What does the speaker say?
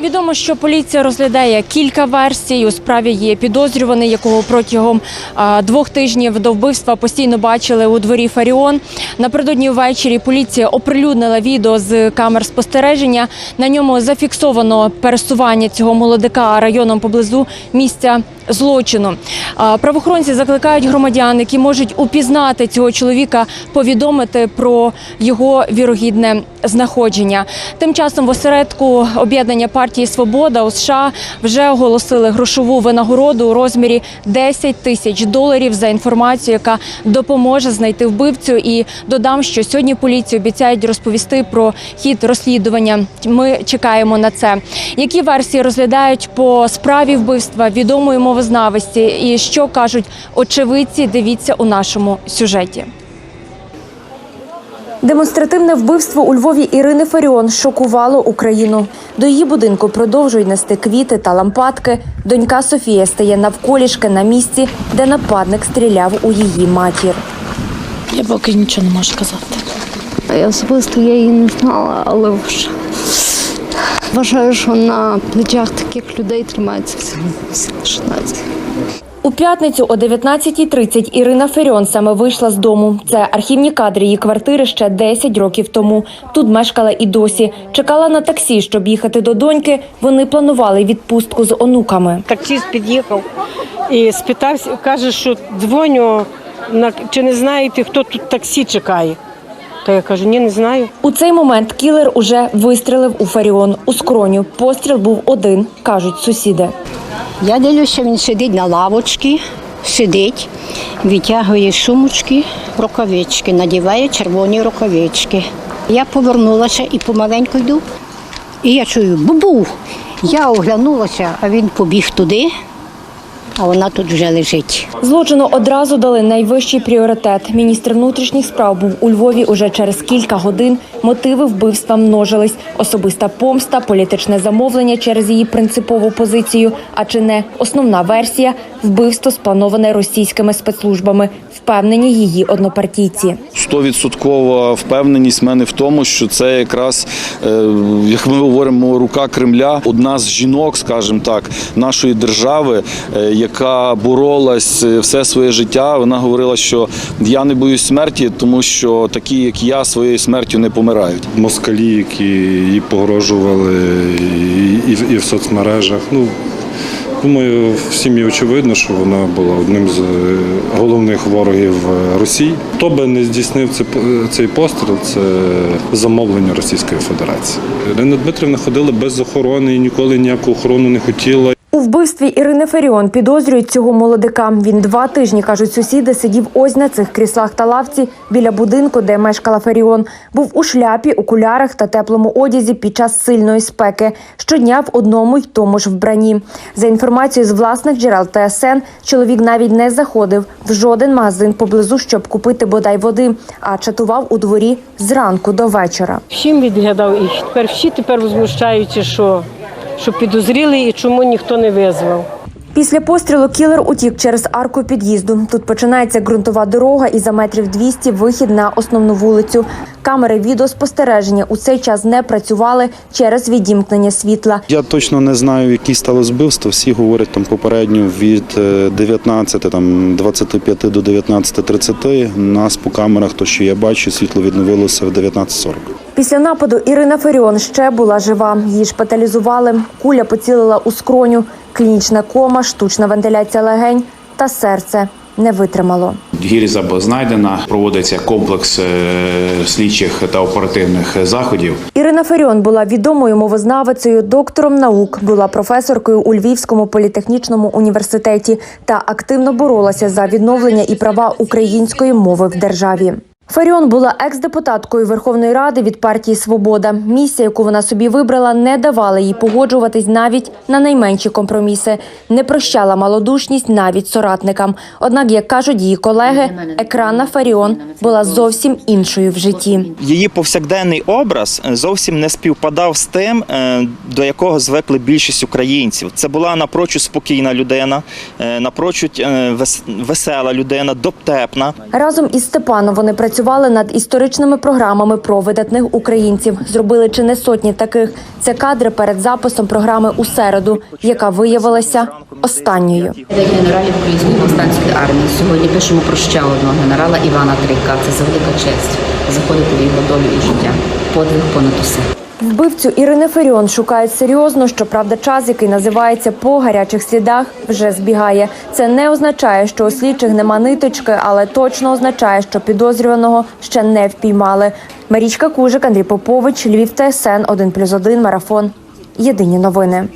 Відомо, що поліція розглядає кілька версій. У справі є підозрюваний, якого протягом двох тижнів до вбивства постійно бачили у дворі Фаріон. Напередодні ввечері поліція оприлюднила відео з камер спостереження. На ньому зафіксовано пересування цього молодика районом поблизу місця злочину. А, Правоохоронці закликають громадян, які можуть упізнати цього чоловіка, повідомити про його вірогідне знаходження. Тим часом в осередку об'єднання партії Свобода у США вже оголосили грошову винагороду у розмірі 10 тисяч доларів за інформацію, яка допоможе знайти вбивцю. І додам, що сьогодні поліції обіцяють розповісти про хід розслідування. Ми чекаємо на це. Які версії розглядають по справі вбивства відомої мовознавості і що кажуть очевидці? Дивіться у нашому сюжеті. Демонстративне вбивство у Львові Ірини Фаріон шокувало Україну. До її будинку продовжують нести квіти та лампадки. Донька Софія стає навколішки на місці, де нападник стріляв у її матір. Я поки нічого не можу сказати. Я особисто я її не знала, але вже вважаю, що на плечах таких людей тримається наша нація. У п'ятницю о 19.30 Ірина Феріон саме вийшла з дому. Це архівні кадри її квартири ще 10 років тому. Тут мешкала і досі. Чекала на таксі, щоб їхати до доньки. Вони планували відпустку з онуками. Таксист під'їхав і спитався, каже, що дзвоню, на- чи не знаєте, хто тут таксі чекає. Та я кажу, ні, не знаю. У цей момент кілер уже вистрелив у Фаріон у скроню. Постріл був один, кажуть сусіди. Я дивлюся, він сидить на лавочці, сидить, витягує сумочки, рукавички, надіває червоні рукавички. Я повернулася і помаленьку йду. І я чую бубу. Я оглянулася, а він побіг туди, а вона тут вже лежить. Злочину одразу дали найвищий пріоритет. Міністр внутрішніх справ був у Львові уже через кілька годин. Мотиви вбивства множились: особиста помста, політичне замовлення через її принципову позицію. А чи не основна версія вбивство сплановане російськими спецслужбами, впевнені її однопартійці. Стовідсоткова впевненість в мене в тому, що це якраз, е, як ми говоримо, рука Кремля, одна з жінок, скажімо так, нашої держави, е, яка боролась е, все своє життя. Вона говорила, що я не боюсь смерті, тому що такі, як я, своєю смертю не помирають. москалі, які їй погрожували і, і, і в соцмережах. Ну, думаю, всім є очевидно, що вона була одним з е, головних ворогів е, Росії. Хто би не здійснив цей, постріл, це замовлення Російської Федерації. Ірина Дмитрівна ходила без охорони і ніколи ніяку охорону не хотіла. Вбивстві Ірини Феріон підозрюють цього молодика. Він два тижні, кажуть сусіди, сидів ось на цих кріслах та лавці біля будинку, де мешкала Феріон. Був у шляпі, окулярах та теплому одязі під час сильної спеки. Щодня в одному й тому ж вбранні. За інформацією з власних джерел ТСН, чоловік навіть не заходив в жоден магазин поблизу, щоб купити бодай води, а чатував у дворі зранку до вечора. Всім відглядав і тепер всі тепер возмущаються, що, що підозріли і чому ніхто не визвав. Після пострілу кілер утік через арку під'їзду. Тут починається ґрунтова дорога і за метрів 200 вихід на основну вулицю. Камери відеоспостереження у цей час не працювали через відімкнення світла. Я точно не знаю, які стали збивства. Всі говорять там попередньо від е, 19, там 25 до 19.30. Нас по камерах, то що я бачу, світло відновилося в 19.40. Після нападу Ірина Феріон ще була жива. Її шпиталізували. Куля поцілила у скроню. Клінічна кома, штучна вентиляція легень та серце не витримало. Гільза знайдена, проводиться комплекс е, слідчих та оперативних заходів. Ірина Феріон була відомою мовознавицею, доктором наук, була професоркою у Львівському політехнічному університеті та активно боролася за відновлення і права української мови в державі. Фаріон була екс-депутаткою Верховної Ради від партії Свобода. Місія, яку вона собі вибрала, не давала їй погоджуватись навіть на найменші компроміси, не прощала малодушність навіть соратникам. Однак, як кажуть її колеги, екранна Фаріон була зовсім іншою в житті. її повсякденний образ е, зовсім не співпадав з тим, е, до якого звикли більшість українців. Це була напрочуд спокійна людина, е, напрочуд вес- весела людина, доптепна. Разом із Степаном вони працювали працювали над історичними програмами про видатних українців. Зробили чи не сотні таких. Це кадри перед записом програми у середу, яка виявилася останньою. Генералів Української повстанської армії. Сьогодні пишемо про ще одного генерала Івана Трика. Це за велика честь заходити в його долю і життя. Подвиг понад усе. Вбивцю Ірини Феріон шукають серйозно. Щоправда, час, який називається по гарячих слідах, вже збігає. Це не означає, що у слідчих нема ниточки, але точно означає, що підозрюваного ще не впіймали. Марічка Кужик, Андрій Попович, Львів ТСН 1+,1, Марафон. Єдині новини.